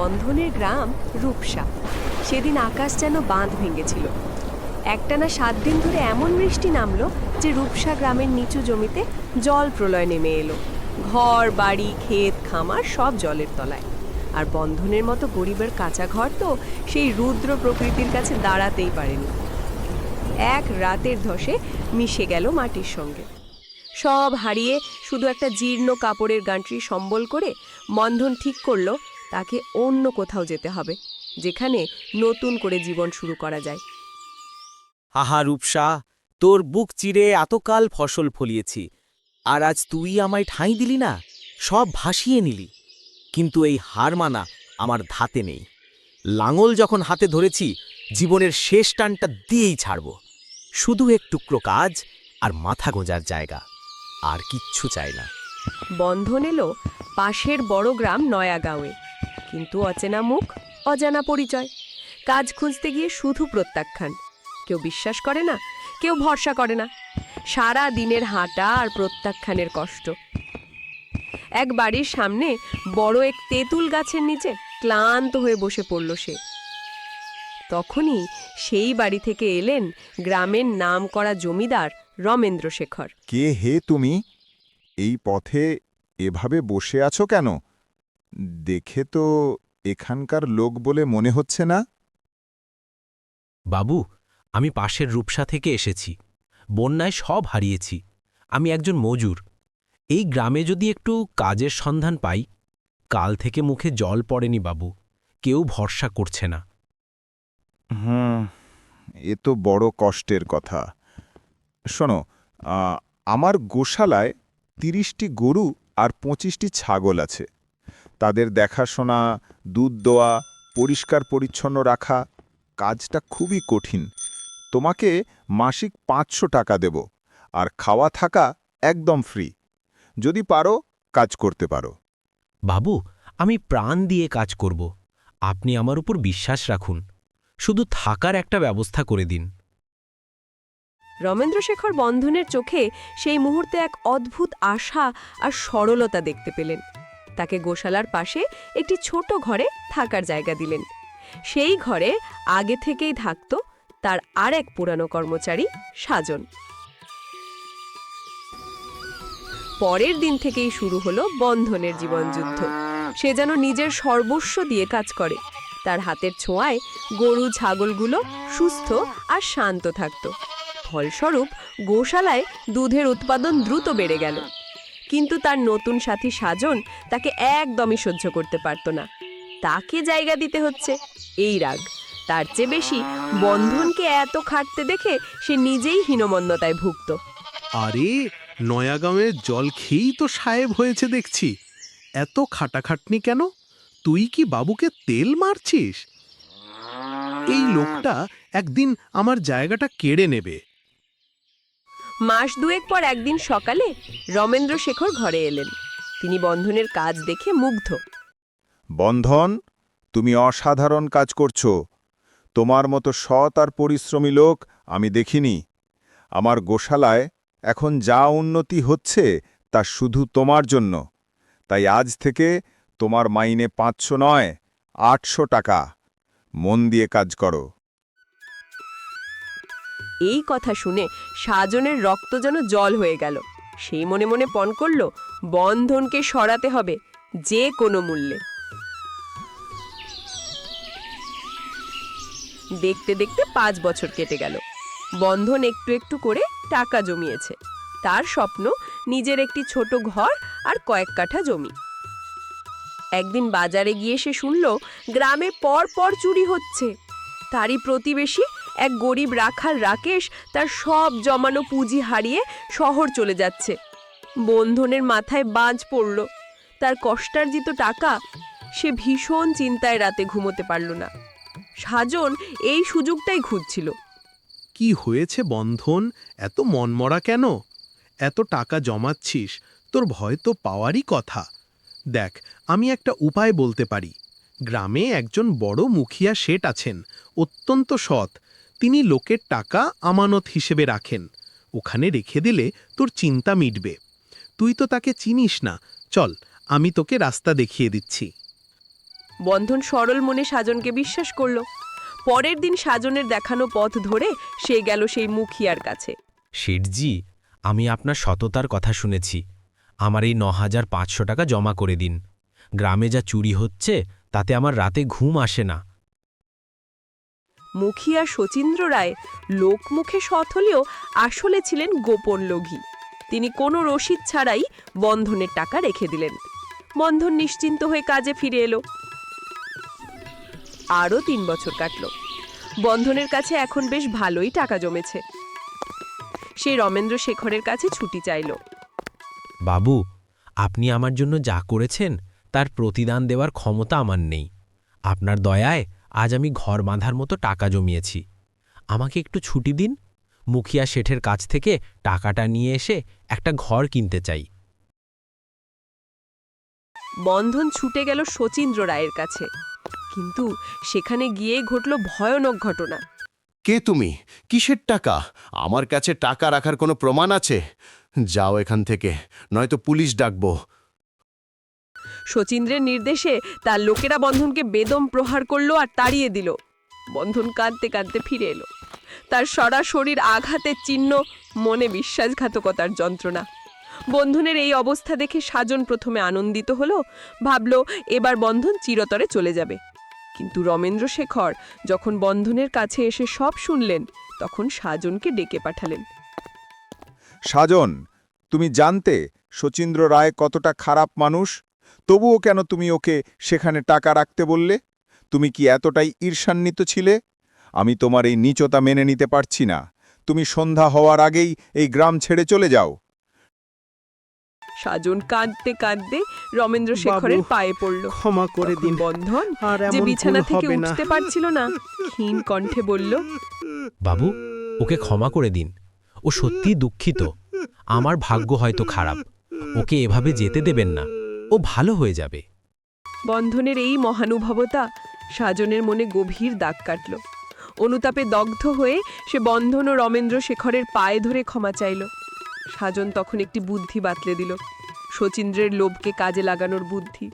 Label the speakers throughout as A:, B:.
A: বন্ধনের গ্রাম রূপসা। সেদিন আকাশ যেন বাঁধ ভেঙেছিল। একটানা সাত দিন ধরে এমন বৃষ্টি নামলো যে রূপসা গ্রামের নিচু জমিতে জল প্রলয় নেমে এলো। ঘর, বাড়ি, ক্ষেত, খামার সব জলের তলায়। আর বন্ধনের মতো গরিবের কাঁচা ঘর তো সেই রুদ্র প্রকৃতির কাছে দাঁড়াতেই পারেনি। এক রাতের ধসে মিশে গেল মাটির সঙ্গে। সব হারিয়ে শুধু একটা জীর্ণ কাপড়ের গাঁটরি সম্বল করে বন্ধন ঠিক করল তাকে অন্য কোথাও যেতে হবে যেখানে নতুন করে জীবন শুরু করা যায়।
B: আহা রূপসা তোর বুক চিরে এতকাল ফসল ফলিয়েছি আর আজ তুই আমায় ঠাঁই দিলি না সব ভাসিয়ে নিলি। কিন্তু এই হার মানা আমার ধাতে নেই। লাঙল যখন হাতে ধরেছি জীবনের শেষ টানটা দিয়েই ছাড়ব। শুধু এক টুকরো কাজ আর মাথা গোঁজার জায়গা আর কিচ্ছু চাই না।
A: বন্ধন এলো পাশের বড় গ্রাম নয়াগাঁওয়ে। কিন্তু অচেনা মুখ, অজানা পরিচয়। কাজ খুঁজতে গিয়ে শুধু প্রত্যাখ্যান। কেউ বিশ্বাস করে না, কেউ ভরসা করে না। সারা দিনের হাঁটা আর প্রত্যাখ্যানের কষ্ট। এক বাড়ির সামনে বড় এক তেঁতুল গাছের নিচে ক্লান্ত হয়ে বসে পড়ল সে। তখনই সেই বাড়ি থেকে এলেন গ্রামের নাম করা জমিদার রমেন্দ্র শেখর
C: কে হে তুমি? এই পথে এভাবে বসে আছো কেন? দেখে তো এখানকার লোক বলে মনে হচ্ছে না?
D: বাবু আমি পাশের রূপসা থেকে এসেছি। বন্যায় সব হারিয়েছি। আমি একজন মজুর। এই গ্রামে যদি একটু কাজের সন্ধান পাই কাল থেকে মুখে জল পড়েনি বাবু। কেউ ভরসা করছে না।
C: হুম এ তো বড় কষ্টের কথা। শোনো আমার গোশালায় তিরিশটি গরু আর পঁচিশটি ছাগল আছে। তাদের দেখাশোনা দুধ দোয়া পরিষ্কার পরিচ্ছন্ন রাখা কাজটা খুবই কঠিন। তোমাকে মাসিক পাঁচশো টাকা দেব আর খাওয়া থাকা একদম ফ্রি। যদি পারো কাজ করতে পারো।
D: বাবু আমি প্রাণ দিয়ে কাজ করব। আপনি আমার উপর বিশ্বাস রাখুন। শুধু থাকার একটা ব্যবস্থা করে দিন।
A: রমেন্দ্রশেখর বন্ধনের চোখে সেই মুহূর্তে এক অদ্ভুত আশা আর সরলতা দেখতে পেলেন। তাকে গোশালার পাশে একটি ছোট ঘরে থাকার জায়গা দিলেন। সেই ঘরে আগে থেকেই থাকত তার আরেক পুরানো কর্মচারী সাজন। পরের দিন থেকেই শুরু হলো বন্ধনের জীবনযুদ্ধ। সে যেন নিজের সর্বস্ব দিয়ে কাজ করে। তার হাতের ছোঁয়ায় গরু, ছাগলগুলো সুস্থ আর শান্ত থাকত। ফলস্বরূপ গোশালায় দুধের উৎপাদন দ্রুত বেড়ে গেল। কিন্তু তার নতুন সাথী সাজন তাকে একদমই সহ্য করতে পারত না। তাকে জায়গা দিতে হচ্ছে এই রাগ। তার চেয়ে বেশি বন্ধনকে এত খাটতে দেখে সে নিজেই হীনমন্যতায় ভুগত।
E: আরে নয়াগাঁওয়ের জল খেয়েই তো সাহেব হয়েছে দেখছি। এত খাটাখাটনি কেন? তুই কি বাবুকে তেল মারছিস? এই লোকটা একদিন আমার জায়গাটা কেড়ে নেবে।
A: মাস দুয়েক পর একদিন সকালে রমেন্দ্র শেখর ঘরে এলেন। তিনি বন্ধনের কাজ দেখে মুগ্ধ।
C: বন্ধন, তুমি অসাধারণ কাজ করছ। তোমার মতো সৎ আর পরিশ্রমী লোক আমি দেখিনি। আমার গোশালায় এখন যা উন্নতি হচ্ছে তা শুধু তোমার জন্য। তাই আজ থেকে তোমার মাইনে পাঁচশো নয়, আটশো টাকা। মন দিয়ে কাজ করো।
A: এই কথা শুনে সাজনের রক্ত যেন জল হয়ে গেল। সেই মনে মনে পণ করল, বন্ধনকে সরাতে হবে যে কোনো মূল্যে। দেখতে দেখতে পাঁচ বছর কেটে গেল। বন্ধন একটু একটু করে টাকা জমিয়েছে। তার স্বপ্ন নিজের একটি ছোট ঘর আর কয়েক কাঠা জমি। একদিন বাজারে গিয়ে সে শুনল, গ্রামে পর পর চুরি হচ্ছে। তারই প্রতিবেশী এক গরিব রাখাল রাকেশ তার সব জমানো পুঁজি হারিয়ে শহর চলে যাচ্ছে। বন্ধনের মাথায় বাজ পড়ল। তার কষ্টার্জিত টাকা সে ভীষণ চিন্তায় রাতে ঘুমোতে পারল না। সাজন এই সুযোগটাই খুঁজছিল।
E: কি হয়েছে বন্ধন? এত মনমরা কেন? এত টাকা জমাচ্ছিস, তোর ভয় তো পাওয়ারই কথা। দেখ, আমি একটা উপায় বলতে পারি। গ্রামে একজন বড় মুখিয়া শেঠ আছেন, অত্যন্ত সৎ। তিনি লোকের টাকা আমানত হিসেবে রাখেন। ওখানে রেখে দিলে তোর চিন্তা মিটবে। তুই তো তাকে চিনিস না। চল আমি তোকে রাস্তা দেখিয়ে দিচ্ছি।
A: বন্ধন সরল মনে সাজনকে বিশ্বাস করল। পরের দিন সাজনের দেখানো পথ ধরে সে গেল সেই মুখিয়ার কাছে।
D: শেঠজি আমি আপনার সততার কথা শুনেছি। আমার এই ন হাজার পাঁচশো টাকা জমা করে দিন। গ্রামে যা চুরি হচ্ছে তাতে আমার রাতে ঘুম আসে না।
A: মুখিয়া শচীন্দ্র রায় লোকমুখে সৎ হলেও আসলে ছিলেন গোপন লোভী তিনি কোনো রসিদ ছাড়াই বন্ধনের টাকা রেখে দিলেন। বন্ধন নিশ্চিন্ত হয়ে কাজে ফিরে এলো। আরও তিন বছর কাটল। বন্ধনের কাছে এখন বেশ ভালোই টাকা জমেছে। সে রমেন্দ্র শেখরের কাছে ছুটি চাইল।
D: বাবু, আপনি আমার জন্য যা করেছেন, তার প্রতিদান দেওয়ার ক্ষমতা আমার নেই। আপনার দয়ায় আজ আমি ঘর বাঁধার মতো টাকা জমিয়েছি। আমাকে একটু ছুটি দিন। মুখিয়া শেঠের কাছ থেকে টাকাটা নিয়ে এসে একটা ঘর কিনতে চাই।
A: বন্ধন ছুটে গেল শচীন্দ্র রায়ের কাছে। কিন্তু সেখানে গিয়ে ঘটল ভয়ানক ঘটনা।
F: কে তুমি? কিসের টাকা? আমার কাছে টাকা রাখার কোনো প্রমাণ আছে? যাও এখান থেকে নয়তো পুলিশ ডাকবো।
A: শচীন্দ্রের নির্দেশে তার লোকেরা বন্ধনকে বেদম প্রহার করল আর তাড়িয়ে দিল। বন্ধন কাঁদতে কাঁদতে ফিরে এলো। তার সরা শরীর আঘাতের চিহ্ন মনে বিশ্বাসঘাতকতার যন্ত্রণা। বন্ধনের এই অবস্থা দেখে সাজন প্রথমে আনন্দিত হলো, ভাবল এবার বন্ধন চিরতরে চলে যাবে। কিন্তু রমেন্দ্র শেখর যখন বন্ধনের কাছে এসে সব শুনলেন, তখন সাজনকে ডেকে পাঠালেন।
C: সাজন, তুমি জানতে শচীন্দ্র রায় কতটা খারাপ মানুষ? তবুও কেন তুমি ওকে সেখানে টাকা রাখতে বললে? তুমি কি এতটাই ঈর্ষান্বিত ছিলে? আমি তোমার এই নীচতা মেনে নিতে পারছি না। তুমি সন্ধ্যা হওয়ার আগেই এই গ্রাম ছেড়ে চলে যাও।
A: সাজন কাঁদতে কাঁদতে রমেন্দ্র শেখরের পায়ে পড়ল।
E: ক্ষমা করে দিন।
A: বন্ধন যে বিছানা থেকে উঠতে পারছিল না ক্ষীণ কণ্ঠে বলল
D: বাবু ওকে ক্ষমা করে দিন। ও সত্যিই দুঃখিত। আমার ভাগ্য হয়তো খারাপ। ওকে এভাবে যেতে দেবেন না। ও ভালো হয়ে যাবে।
A: বন্ধনের এই মহানুভবতা সাজনের মনে গভীর দাগ কাটল। অনুতাপে দগ্ধ হয়ে সে বন্ধন ও রমেন্দ্র শেখরের পায়ে ধরে ক্ষমা চাইল। সাজন তখন একটি বুদ্ধি বাতলে দিল শচীন্দ্রের লোভকে কাজে লাগানোর বুদ্ধি।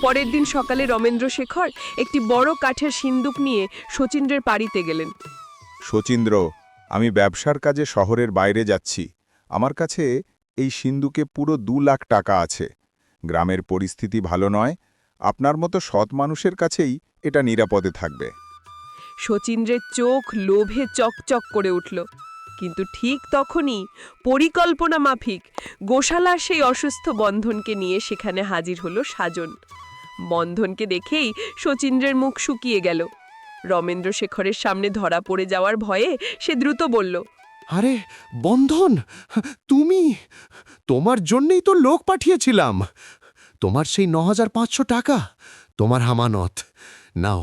A: পরের দিন সকালে রমেন্দ্র শেখর একটি বড় কাঠের সিন্দুক নিয়ে শচীন্দ্রের বাড়িতে গেলেন।
C: শচীন্দ্র আমি ব্যবসার কাজে শহরের বাইরে যাচ্ছি। আমার কাছে এই সিন্ধুকে পুরো দু লাখ টাকা আছে। গ্রামের পরিস্থিতি ভালো নয় আপনার মতো সৎ মানুষের কাছেই এটা নিরাপদে থাকবে।
A: শচীন্দ্রের চোখ লোভে চকচক করে উঠল। কিন্তু ঠিক তখনই পরিকল্পনা মাফিক গোশালার সেই অসুস্থ বন্ধনকে নিয়ে সেখানে হাজির হলো সাজন। বন্ধনকে দেখেই শচীন্দ্রের মুখ শুকিয়ে গেল। রমেন্দ্র শেখরের সামনে ধরা পড়ে যাওয়ার ভয়ে সে দ্রুত বলল
F: আরে বন্ধন! তুমি তোমার জন্যেই তো লোক পাঠিয়েছিলাম। তোমার সেই ন হাজার পাঁচশো টাকা তোমার হামানত। নাও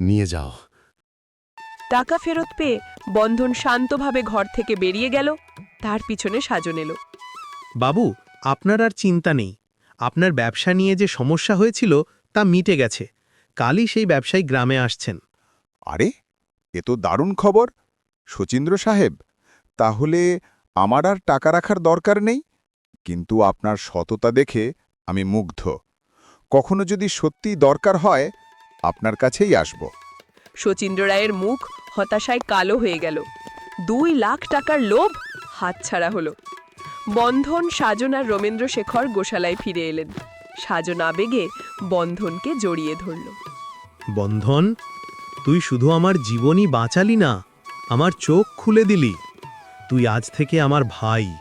F: নিয়ে যাও।
A: টাকা ফেরত পেয়ে বন্ধন শান্তভাবে ঘর থেকে বেরিয়ে গেল তার পিছনে সাজন এলো।
E: বাবু আপনার আর চিন্তা নেই। আপনার ব্যবসা নিয়ে যে সমস্যা হয়েছিল তা মিটে গেছে। কালই সেই ব্যবসায়ী গ্রামে আসছেন।
C: আরে এ তো দারুণ খবর। শচীন্দ্র সাহেব তাহলে আমার আর টাকা রাখার দরকার নেই? কিন্তু আপনার সততা দেখে আমি মুগ্ধ। কখনো যদি সত্যিই দরকার হয় আপনার কাছেই আসব।
A: শচীন্দ্র রায়ের মুখ হতাশায় কালো হয়ে গেল। দুই লাখ টাকার লোভ হাতছাড়া হলো। বন্ধন সাজন আর রমেন্দ্র শেখর গোশালায় ফিরে এলেন। সাজন আবেগে বন্ধনকে জড়িয়ে ধরল।
E: বন্ধন তুই শুধু আমার জীবনই বাঁচালি না আমার চোখ খুলে দিলি। তুই আজ থেকে আমার ভাই।